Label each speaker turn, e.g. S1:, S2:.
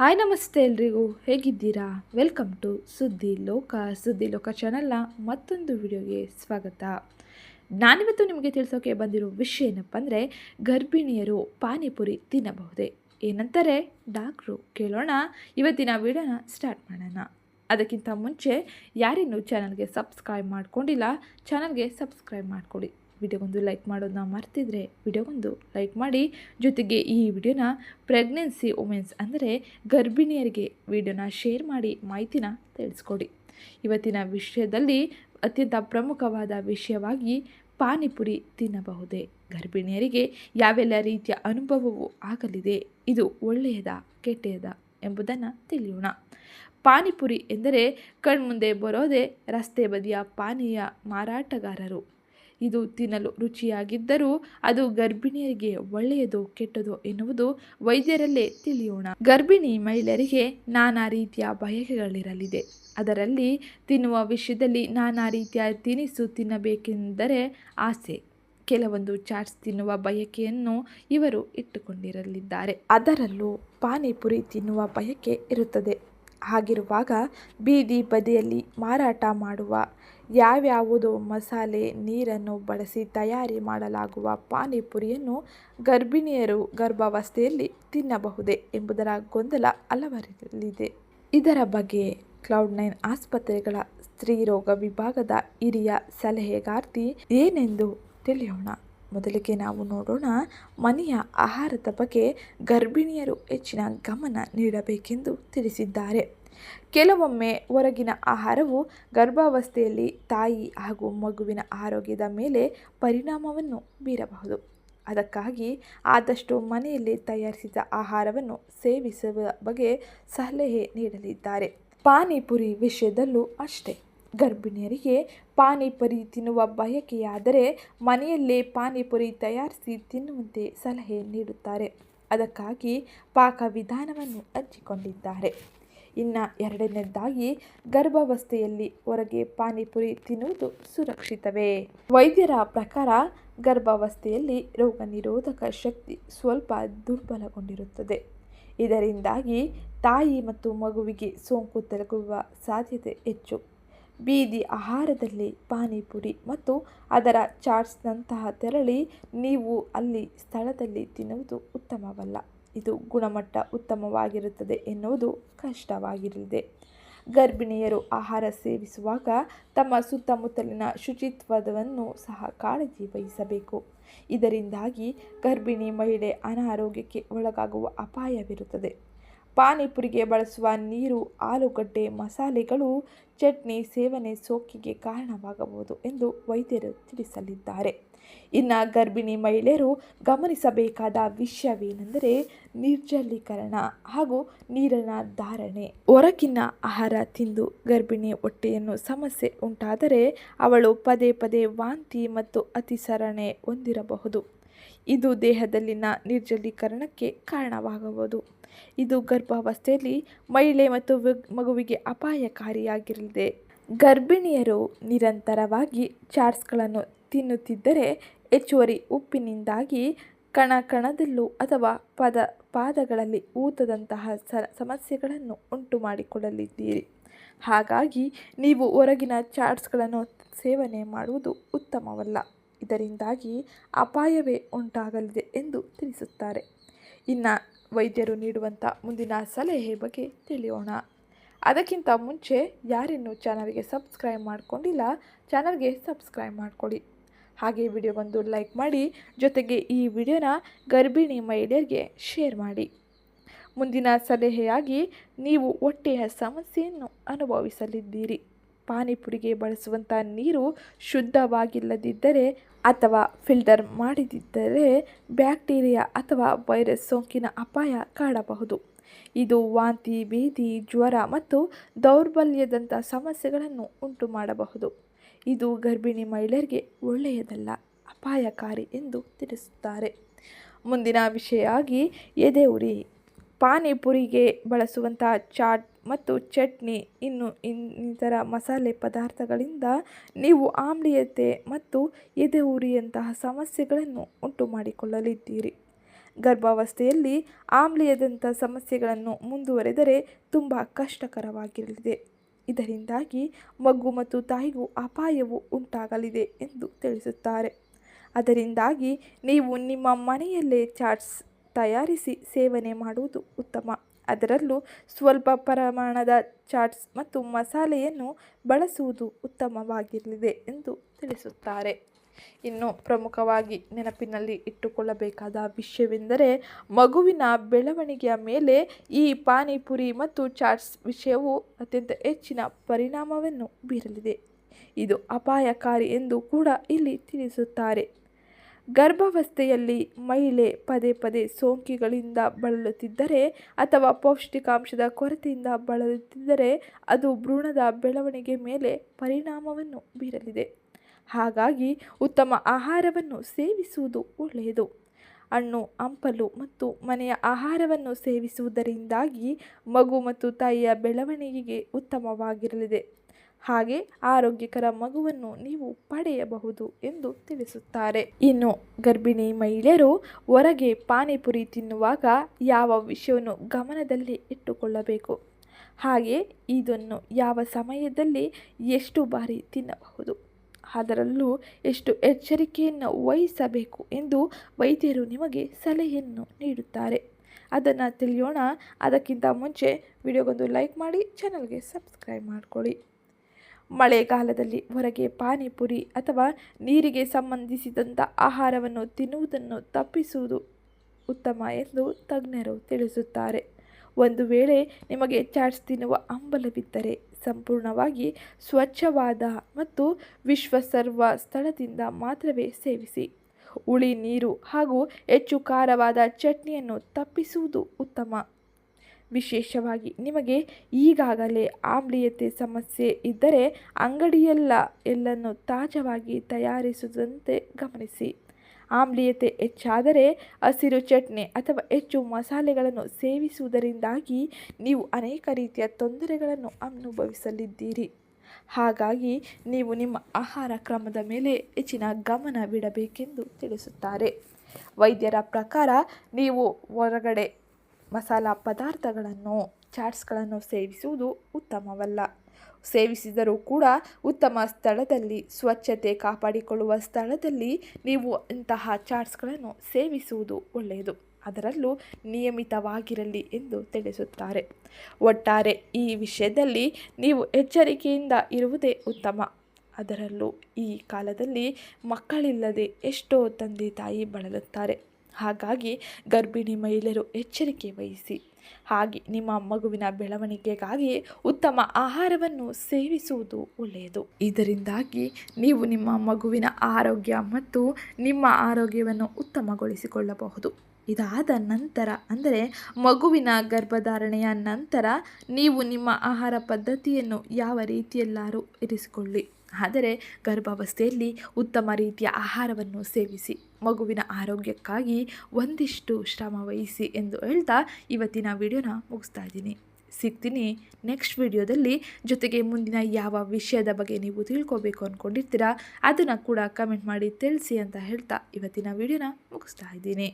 S1: Hi ನಮಸ್ತೆ ಎಲ್ರಿಗೂ. ಹೇಗಿದ್ದೀರಾ? ವೆಲ್ಕಮ್ ಟು ಸುದ್ದಿ ಲೋಕ ಸುದ್ದಿ ಲೋಕ ಚಾನಲ್ನ ಮತ್ತೊಂದು ವಿಡಿಯೋಗೆ ಸ್ವಾಗತ. ನಾನಿವತ್ತು ನಿಮಗೆ ತಿಳಿಸೋಕೆ ಬಂದಿರೋ ವಿಷಯ ಏನಪ್ಪ ಅಂದರೆ, ಗರ್ಭಿಣಿಯರು ಪಾನಿಪುರಿ ತಿನ್ನಬಹುದೇ? ಏನಂತಾರೆ? ಡಾಕ್ಟ್ರು, ಕೇಳೋಣ. ಇವತ್ತಿನ ವಿಡಿಯೋನ ಸ್ಟಾರ್ಟ್ ಮಾಡೋಣ. ಅದಕ್ಕಿಂತ ಮುಂಚೆ ಯಾರಿನ್ನೂ ಚಾನಲ್ಗೆ ಸಬ್ಸ್ಕ್ರೈಬ್ ಮಾಡ್ಕೊಂಡಿಲ್ಲ ಚಾನಲ್ಗೆ ಸಬ್ಸ್ಕ್ರೈಬ್ ಮಾಡ್ಕೊಳ್ಳಿ ವಿಡಿಯೋಗೊಂದು ಲೈಕ್ ಮಾಡೋದನ್ನ ಮರ್ತಿದ್ರೆ ವಿಡಿಯೋಗೊಂದು ಲೈಕ್ ಮಾಡಿ. ಜೊತೆಗೆ ಈ ವಿಡಿಯೋನ ಪ್ರೆಗ್ನೆನ್ಸಿ ವುಮೆನ್ಸ್ ಅಂದರೆ ಗರ್ಭಿಣಿಯರಿಗೆ ವಿಡಿಯೋನ ಶೇರ್ ಮಾಡಿ ಮಾಹಿತಿನ ತಿಳಿಸ್ಕೊಡಿ. ಇವತ್ತಿನ ವಿಷಯದಲ್ಲಿ ಅತ್ಯಂತ ಪ್ರಮುಖವಾದ ವಿಷಯವಾಗಿ ಪಾನಿಪುರಿ ತಿನ್ನಬಹುದೇ? ಗರ್ಭಿಣಿಯರಿಗೆ ಯಾವೆಲ್ಲ ರೀತಿಯ ಅನುಭವವು ಆಗಲಿದೆ? ಇದು ಒಳ್ಳೆಯದ ಕೆಟ್ಟೆಯದ ಎಂಬುದನ್ನು ತಿಳಿಯೋಣ. ಪಾನಿಪುರಿ ಎಂದರೆ ಕಣ್ಮುಂದೆ ಬರೋದೇ ರಸ್ತೆ ಬದಿಯ ಪಾನೀಯ ಮಾರಾಟಗಾರರು. ಇದು ತಿನ್ನಲು ರುಚಿಯಾಗಿದ್ದರೂ ಅದು ಗರ್ಭಿಣಿಯರಿಗೆ ಒಳ್ಳೆಯದು ಕೆಟ್ಟದು ಎನ್ನುವುದು ವೈದ್ಯರಲ್ಲೇ ತಿಳಿಯೋಣ. ಗರ್ಭಿಣಿ ಮಹಿಳೆಯರಿಗೆ ನಾನಾ ರೀತಿಯ ಬಯಕೆಗಳಿರಲಿದೆ. ಅದರಲ್ಲಿ ತಿನ್ನುವ ವಿಷಯದಲ್ಲಿ ನಾನಾ ರೀತಿಯ ತಿನಿಸು ತಿನ್ನಬೇಕೆಂದರೆ ಆಸೆ. ಕೆಲವೊಂದು ಚಾಟ್ಸ್ ತಿನ್ನುವ ಬಯಕೆಯನ್ನು ಇವರು ಇಟ್ಟುಕೊಂಡಿರಲಿದ್ದಾರೆ. ಅದರಲ್ಲೂ ಪಾನಿಪುರಿ ತಿನ್ನುವ ಬಯಕೆ ಇರುತ್ತದೆ. ಹಾಗಿರುವಾಗ ಬೀದಿ ಬದಿಯಲ್ಲಿ ಮಾರಾಟ ಮಾಡುವ ಯಾವ್ಯಾವುದೋ ಮಸಾಲೆ, ನೀರನ್ನು ಬಳಸಿ ತಯಾರಿ ಮಾಡಲಾಗುವ ಪಾನಿಪುರಿಯನ್ನು ಗರ್ಭಿಣಿಯರು ಗರ್ಭಾವಸ್ಥೆಯಲ್ಲಿ ತಿನ್ನಬಹುದೇ ಎಂಬುದರ ಗೊಂದಲ ಹಲವರಲ್ಲಿದೆ ಇದರ ಬಗ್ಗೆ ಕ್ಲೌಡ್ ನೈನ್ ಆಸ್ಪತ್ರೆಗಳ ಸ್ತ್ರೀರೋಗ ವಿಭಾಗದ ಹಿರಿಯ ಸಲಹೆಗಾರ್ತಿ ಏನೆಂದು ತಿಳಿಯೋಣ. ಮೊದಲಿಗೆ ನಾವು ನೋಡೋಣ ಮನೆಯ ಆಹಾರದ ಬಗ್ಗೆ ಗರ್ಭಿಣಿಯರು ಹೆಚ್ಚಿನ ಗಮನ ನೀಡಬೇಕೆಂದು ತಿಳಿಸಿದ್ದಾರೆ. ಕೆಲವೊಮ್ಮೆ ಹೊರಗಿನ ಆಹಾರವು ಗರ್ಭಾವಸ್ಥೆಯಲ್ಲಿ ತಾಯಿ ಹಾಗೂ ಮಗುವಿನ ಆರೋಗ್ಯದ ಮೇಲೆ ಪರಿಣಾಮವನ್ನು ಬೀರಬಹುದು. ಅದಕ್ಕಾಗಿ ಆದಷ್ಟು ಮನೆಯಲ್ಲಿ ತಯಾರಿಸಿದ ಆಹಾರವನ್ನು ಸೇವಿಸುವ ಬಗ್ಗೆ ಸಲಹೆ ನೀಡಲಿದ್ದಾರೆ. ಪಾನಿಪುರಿ ವಿಷಯದಲ್ಲೂ ಅಷ್ಟೇ. ಗರ್ಭಿಣಿಯರಿಗೆ ಪಾನಿಪುರಿ ತಿನ್ನುವ ಬಯಕೆಯಾದರೆ ಮನೆಯಲ್ಲೇ ಪಾನಿಪುರಿ ತಯಾರಿಸಿ ತಿನ್ನುವಂತೆ ಸಲಹೆ ನೀಡುತ್ತಾರೆ. ಅದಕ್ಕಾಗಿ ಪಾಕ ವಿಧಾನವನ್ನು ಹಂಚಿಕೊಂಡಿದ್ದಾರೆ. ಇನ್ನು ಎರಡನೇದಾಗಿ, ಗರ್ಭಾವಸ್ಥೆಯಲ್ಲಿ ಹೊರಗೆ ಪಾನಿಪುರಿ ತಿನ್ನುವುದು ಸುರಕ್ಷಿತವೇ? ವೈದ್ಯರ ಪ್ರಕಾರ ಗರ್ಭಾವಸ್ಥೆಯಲ್ಲಿ ರೋಗ ನಿರೋಧಕ ಶಕ್ತಿ ಸ್ವಲ್ಪ ದುರ್ಬಲಗೊಂಡಿರುತ್ತದೆ. ಇದರಿಂದಾಗಿ ತಾಯಿ ಮತ್ತು ಮಗುವಿಗೆ ಸೋಂಕು ತಲುಗುವ ಸಾಧ್ಯತೆ ಹೆಚ್ಚು. ಬೀದಿ ಆಹಾರದಲ್ಲಿ ಪಾನಿಪುರಿ ಮತ್ತು ಅದರ ಚಾಟ್ಸ್ನಂತಹ ತೆರಳಿ ನೀವು ಅಲ್ಲಿ ಸ್ಥಳದಲ್ಲಿ ತಿನ್ನುವುದು ಉತ್ತಮವಲ್ಲ. ಇದು ಗುಣಮಟ್ಟ ಉತ್ತಮವಾಗಿರುತ್ತದೆ ಎನ್ನುವುದು ಕಷ್ಟವಾಗಿರಲಿದೆ. ಗರ್ಭಿಣಿಯರು ಆಹಾರ ಸೇವಿಸುವಾಗ ತಮ್ಮ ಸುತ್ತಮುತ್ತಲಿನ ಶುಚಿತ್ವವನ್ನು ಸಹ ಕಾಳಜಿ ವಹಿಸಬೇಕು. ಇದರಿಂದಾಗಿ ಗರ್ಭಿಣಿ ಮಹಿಳೆ ಅನಾರೋಗ್ಯಕ್ಕೆ ಒಳಗಾಗುವ ಅಪಾಯವಿರುತ್ತದೆ. ಪಾನಿಪುರಿಗೆ ಬಳಸುವ ನೀರು, ಆಲೂಗಡ್ಡೆ, ಮಸಾಲೆಗಳು ಚಟ್ನಿ, ಸೇವನೆ ಸೋಕಿಗೆ ಕಾರಣವಾಗಬಹುದು ಎಂದು ವೈದ್ಯರು ತಿಳಿಸಲಿದ್ದಾರೆ. ಇನ್ನು ಗರ್ಭಿಣಿ ಮಹಿಳೆಯರು ಗಮನಿಸಬೇಕಾದ ವಿಷಯವೇನೆಂದರೆ ನಿರ್ಜಲೀಕರಣ ಹಾಗೂ ನೀರಿನ ಧಾರಣೆ. ಹೊರಗಿನ ಆಹಾರ ತಿಂದು ಗರ್ಭಿಣಿ ಹೊಟ್ಟೆಯನ್ನು ಸಮಸ್ಯೆ ಉಂಟಾದರೆ ಅವಳು ಪದೇ ಪದೇ ವಾಂತಿ ಮತ್ತು ಅತಿಸರಣೆ ಹೊಂದಿರಬಹುದು. ಇದು ದೇಹದಲ್ಲಿನ ನಿರ್ಜಲೀಕರಣಕ್ಕೆ ಕಾರಣವಾಗಬಹುದು. ಇದು ಗರ್ಭಾವಸ್ಥೆಯಲ್ಲಿ ಮಹಿಳೆ ಮತ್ತು ಮಗುವಿಗೆ ಅಪಾಯಕಾರಿಯಾಗಿರಲಿದೆ. ಗರ್ಭಿಣಿಯರು ನಿರಂತರವಾಗಿ ಚಾಟ್ಸ್ಗಳನ್ನು ತಿನ್ನುತ್ತಿದ್ದರೆ ಹೆಚ್ಚುವರಿ ಉಪ್ಪಿನಿಂದಾಗಿ ಕಣ ಕಣದಲ್ಲೂ ಅಥವಾ ಪದ, ಪಾದಗಳಲ್ಲಿ ಊತದಂತಹ ಸ, ಸಮಸ್ಯೆಗಳನ್ನು ಉಂಟು ಮಾಡಿಕೊಳ್ಳಲಿದ್ದೀರಿ ಹಾಗಾಗಿ ನೀವು ಹೊರಗಿನ ಚಾಟ್ಸ್ಗಳನ್ನು ಸೇವನೆ ಮಾಡುವುದು ಉತ್ತಮವಲ್ಲ. ಇದರಿಂದಾಗಿ ಅಪಾಯವೇ ಉಂಟಾಗಲಿದೆ ಎಂದು ತಿಳಿಸುತ್ತಾರೆ. ಇನ್ನು ವೈದ್ಯರು ನೀಡುವಂಥ ಮುಂದಿನ ಸಲಹೆ ಬಗ್ಗೆ ತಿಳಿಯೋಣ. ಅದಕ್ಕಿಂತ ಮುಂಚೆ ಯಾರಿನ್ನೂ ಚಾನಲ್ಗೆ ಸಬ್ಸ್ಕ್ರೈಬ್ ಮಾಡಿಕೊಂಡಿಲ್ಲ, ಚಾನಲ್ಗೆ ಸಬ್ಸ್ಕ್ರೈಬ್ ಮಾಡಿಕೊಡಿ ಹಾಗೆ ವಿಡಿಯೋಗೊಂದು ಲೈಕ್ ಮಾಡಿ, ಜೊತೆಗೆ ಈ ವಿಡಿಯೋನ ಗರ್ಭಿಣಿ ಮಹಿಳೆಯರಿಗೆ ಶೇರ್ ಮಾಡಿ. ಮುಂದಿನ ಸಲಹೆಯಾಗಿ ನೀವು ಒಟ್ಟೆಯ ಸಮಸ್ಯೆಯನ್ನು ಅನುಭವಿಸಲಿದ್ದೀರಿ. ಪಾನಿಪುರಿಗೆ ಬಳಸುವಂಥ ನೀರು ಶುದ್ಧವಾಗಿಲ್ಲದಿದ್ದರೆ ಅಥವಾ ಫಿಲ್ಟರ್ ಮಾಡದಿದ್ದರೆ ಬ್ಯಾಕ್ಟೀರಿಯಾ ಅಥವಾ ವೈರಸ್ ಸೋಂಕಿನ ಅಪಾಯ ಕಾಡಬಹುದು. ಇದು ವಾಂತಿ ಭೇದಿ ಜ್ವರ ಮತ್ತು ದೌರ್ಬಲ್ಯದಂಥ ಸಮಸ್ಯೆಗಳನ್ನು ಉಂಟು ಮಾಡಬಹುದು ಇದು ಗರ್ಭಿಣಿ ಮಹಿಳೆಯರಿಗೆ ಒಳ್ಳೆಯದಲ್ಲ, ಅಪಾಯಕಾರಿ ಎಂದು ತಿಳಿಸುತ್ತಾರೆ. ಮುಂದಿನ ವಿಷಯವಾಗಿ ಎದೆ ಉರಿ. ಪಾನಿಪುರಿಗೆ ಬಳಸುವಂಥ ಚಾಟ್ ಮತ್ತು ಚಟ್ನಿ, ಇನ್ನು ಇನ್ನಿತರ ಮಸಾಲೆ ಪದಾರ್ಥಗಳಿಂದ ನೀವು ಆಮ್ಲೀಯತೆ ಮತ್ತು ಎದೆ ಉರಿಯಂತಹ ಸಮಸ್ಯೆಗಳನ್ನು ಉಂಟು ಮಾಡಿಕೊಳ್ಳಲಿದ್ದೀರಿ. ಗರ್ಭಾವಸ್ಥೆಯಲ್ಲಿ ಆಮ್ಲೀಯದಂಥ ಸಮಸ್ಯೆಗಳನ್ನು ಮುಂದುವರೆದರೆ ತುಂಬ ಕಷ್ಟಕರವಾಗಿರಲಿದೆ. ಇದರಿಂದಾಗಿ ಮಗು ಮತ್ತು ತಾಯಿಗೂ ಅಪಾಯವು ಉಂಟಾಗಲಿದೆ ಎಂದು ತಿಳಿಸುತ್ತಾರೆ. ಅದರಿಂದಾಗಿ ನೀವು ನಿಮ್ಮ ಮನೆಯಲ್ಲೇ ಚಾಟ್ಸ್ ತಯಾರಿಸಿ ಸೇವನೆ ಮಾಡುವುದು ಉತ್ತಮ. ಅದರಲ್ಲೂ ಸ್ವಲ್ಪ ಪ್ರಮಾಣದ ಚಾಟ್ಸ್ ಮತ್ತು ಮಸಾಲೆಯನ್ನು ಬಳಸುವುದು ಉತ್ತಮವಾಗಿರಲಿದೆ ಎಂದು ತಿಳಿಸುತ್ತಾರೆ. ಇನ್ನು ಪ್ರಮುಖವಾಗಿ ನೆನಪಿನಲ್ಲಿ ಇಟ್ಟುಕೊಳ್ಳಬೇಕಾದ ವಿಷಯವೆಂದರೆ ಮಗುವಿನ ಬೆಳವಣಿಗೆಯ ಮೇಲೆ ಈ ಪಾನಿಪುರಿ ಮತ್ತು ಚಾಟ್ಸ್ ವಿಷಯವು ಅತ್ಯಂತ ಹೆಚ್ಚಿನ ಪರಿಣಾಮವನ್ನು ಬೀರಲಿದೆ. ಇದು ಅಪಾಯಕಾರಿ ಎಂದು ಕೂಡ ಇಲ್ಲಿ ತಿಳಿಸುತ್ತಾರೆ. ಗರ್ಭಾವಸ್ಥೆಯಲ್ಲಿ ಮಹಿಳೆ ಪದೇ ಪದೇ ಸೋಂಕಿಗಳಿಂದ ಬಳಲುತ್ತಿದ್ದರೆ ಅಥವಾ ಪೌಷ್ಟಿಕಾಂಶದ ಕೊರತೆಯಿಂದ ಬಳಲುತ್ತಿದ್ದರೆ ಅದು ಭ್ರೂಣದ ಬೆಳವಣಿಗೆ ಮೇಲೆ ಪರಿಣಾಮವನ್ನು ಬೀರಲಿದೆ. ಹಾಗಾಗಿ ಉತ್ತಮ ಆಹಾರವನ್ನು ಸೇವಿಸುವುದು ಒಳ್ಳೆಯದು. ಹಣ್ಣು, ಹಂಪಲು ಮತ್ತು ಮನೆಯ ಆಹಾರವನ್ನು ಸೇವಿಸುವುದರಿಂದಾಗಿ ಮಗು ಮತ್ತು ತಾಯಿಯ ಬೆಳವಣಿಗೆಗೆ ಉತ್ತಮವಾಗಿರಲಿದೆ. ಹಾಗೆ ಆರೋಗ್ಯಕರ ಮಗುವನ್ನು ನೀವು ಪಡೆಯಬಹುದು ಎಂದು ತಿಳಿಸುತ್ತಾರೆ. ಇನ್ನು ಗರ್ಭಿಣಿ ಮಹಿಳೆಯರು ಹೊರಗೆ ಪಾನಿಪುರಿ ತಿನ್ನುವಾಗ ಯಾವ ವಿಷಯವನ್ನು ಗಮನದಲ್ಲಿ ಇಟ್ಟುಕೊಳ್ಳಬೇಕು? ಹಾಗೆ ಇದನ್ನು ಯಾವ ಸಮಯದಲ್ಲಿ ಎಷ್ಟು ಬಾರಿ ತಿನ್ನಬಹುದು? ಅದರಲ್ಲೂ ಎಷ್ಟು ಎಚ್ಚರಿಕೆಯನ್ನು ವಹಿಸಬೇಕು ಎಂದು ವೈದ್ಯರು ನಿಮಗೆ ಸಲಹೆಯನ್ನು ನೀಡುತ್ತಾರೆ. ಅದನ್ನು ತಿಳಿಯೋಣ. ಅದಕ್ಕಿಂತ ಮುಂಚೆ ವಿಡಿಯೋಗೊಂದು ಲೈಕ್ ಮಾಡಿ, ಚಾನಲ್ಗೆ ಸಬ್ಸ್ಕ್ರೈಬ್ ಮಾಡ್ಕೊಳ್ಳಿ. ಮಳೆಗಾಲದಲ್ಲಿ ಹೊರಗೆ ಪಾನಿಪುರಿ ಅಥವಾ ನೀರಿಗೆ ಸಂಬಂಧಿಸಿದಂಥ ಆಹಾರವನ್ನು ತಿನ್ನುವುದನ್ನು ತಪ್ಪಿಸುವುದು ಉತ್ತಮ ಎಂದು ತಜ್ಞರು ತಿಳಿಸುತ್ತಾರೆ. ಒಂದು ವೇಳೆ ನಿಮಗೆ ಚಾಟ್ಸ್ ತಿನ್ನುವ ಅಂಬಲವಿದ್ದರೆ ಸಂಪೂರ್ಣವಾಗಿ ಸ್ವಚ್ಛವಾದ ಮತ್ತು ವಿಶ್ವಸರ್ವ ಸ್ಥಳದಿಂದ ಮಾತ್ರವೇ ಸೇವಿಸಿ. ಉಳಿ ನೀರು ಹಾಗೂ ಹೆಚ್ಚು ಖಾರವಾದ ಚಟ್ನಿಯನ್ನು ತಪ್ಪಿಸುವುದು ಉತ್ತಮ. ವಿಶೇಷವಾಗಿ. ನಿಮಗೆ ಈಗಾಗಲೇ ಆಮ್ಲೀಯತೆ ಸಮಸ್ಯೆ ಇದ್ದರೆ ಅಂಗಡಿಯೆಲ್ಲ ಎಲ್ಲನ್ನು ತಾಜಾವಾಗಿ ತಯಾರಿಸುವಂತೆ ಗಮನಿಸಿ. ಆಮ್ಲೀಯತೆ ಹೆಚ್ಚಾದರೆ ಹಸಿರು ಚಟ್ನಿ ಅಥವಾ ಹೆಚ್ಚು ಮಸಾಲೆಗಳನ್ನು ಸೇವಿಸುವುದರಿಂದಾಗಿ ನೀವು ಅನೇಕ ರೀತಿಯ ತೊಂದರೆಗಳನ್ನು ಅನುಭವಿಸಲಿದ್ದೀರಿ. ಹಾಗಾಗಿ ನೀವು ನಿಮ್ಮ ಆಹಾರ ಕ್ರಮದ ಮೇಲೆ ಹೆಚ್ಚಿನ ಗಮನವಿಡಬೇಕೆಂದು ತಿಳಿಸುತ್ತಾರೆ. ವೈದ್ಯರ ಪ್ರಕಾರ ನೀವು ಹೊರಗಡೆ ಮಸಾಲ ಪದಾರ್ಥಗಳನ್ನು, ಚಾಟ್ಸ್ಗಳನ್ನು ಸೇವಿಸುವುದು ಉತ್ತಮವಲ್ಲ. ಸೇವಿಸಿದರೂ ಕೂಡ ಉತ್ತಮ ಸ್ಥಳದಲ್ಲಿ, ಸ್ವಚ್ಛತೆ ಕಾಪಾಡಿಕೊಳ್ಳುವ ಸ್ಥಳದಲ್ಲಿ ನೀವು ಇಂತಹ ಚಾಟ್ಸ್ಗಳನ್ನು ಸೇವಿಸುವುದು ಒಳ್ಳೆಯದು. ಅದರಲ್ಲೂ ನಿಯಮಿತವಾಗಿರಲಿ ಎಂದು ತಿಳಿಸುತ್ತಾರೆ. ಒಟ್ಟಾರೆ ಈ ವಿಷಯದಲ್ಲಿ ನೀವು ಎಚ್ಚರಿಕೆಯಿಂದ ಇರುವುದೇ ಉತ್ತಮ. ಅದರಲ್ಲೂ ಈ ಕಾಲದಲ್ಲಿ ಮಕ್ಕಳಿಲ್ಲದೆ ಎಷ್ಟೋ ತಂದೆ ತಾಯಿ ಬಳಲುತ್ತಾರೆ. ಹಾಗಾಗಿ ಗರ್ಭಿಣಿ ಮಹಿಳೆಯರು ಎಚ್ಚರಿಕೆ ವಹಿಸಿ. ಹಾಗೆ ನಿಮ್ಮ ಮಗುವಿನ ಬೆಳವಣಿಗೆಗಾಗಿ ಉತ್ತಮ ಆಹಾರವನ್ನು ಸೇವಿಸುವುದು ಒಳ್ಳೆಯದು. ಇದರಿಂದಾಗಿ ನೀವು ನಿಮ್ಮ ಮಗುವಿನ ಆರೋಗ್ಯ ಮತ್ತು ನಿಮ್ಮ ಆರೋಗ್ಯವನ್ನು ಉತ್ತಮಗೊಳಿಸಿಕೊಳ್ಳಬಹುದು. ಇದಾದ ನಂತರ, ಅಂದರೆ ಮಗುವಿನ ಗರ್ಭಧಾರಣೆಯ ನಂತರ, ನೀವು ನಿಮ್ಮ ಆಹಾರ ಪದ್ಧತಿಯನ್ನು ಯಾವ ರೀತಿಯಲ್ಲಾದರೂ ಇರಿಸಿಕೊಳ್ಳಿ? ಆದರೆ ಗರ್ಭಾವಸ್ಥೆಯಲ್ಲಿ ಉತ್ತಮ ರೀತಿಯ ಆಹಾರವನ್ನು ಸೇವಿಸಿ, ಮಗುವಿನ ಆರೋಗ್ಯಕ್ಕಾಗಿ ಒಂದಿಷ್ಟು ಶ್ರಮ ಎಂದು ಹೇಳ್ತಾ ಇವತ್ತಿನ ವಿಡಿಯೋನ ಮುಗಿಸ್ತಾ ಇದ್ದೀನಿ. ಸಿಗ್ತೀನಿ ನೆಕ್ಸ್ಟ್ ವಿಡಿಯೋದಲ್ಲಿ. ಜೊತೆಗೆ ಮುಂದಿನ ಯಾವ ವಿಷಯದ ಬಗ್ಗೆ ನೀವು ತಿಳ್ಕೊಬೇಕು ಅಂದ್ಕೊಂಡಿರ್ತೀರಾ ಅದನ್ನು ಕೂಡ ಕಮೆಂಟ್ ಮಾಡಿ ತಿಳಿಸಿ ಅಂತ ಹೇಳ್ತಾ ಇವತ್ತಿನ ವಿಡಿಯೋನ ಮುಗಿಸ್ತಾ ಇದ್ದೀನಿ.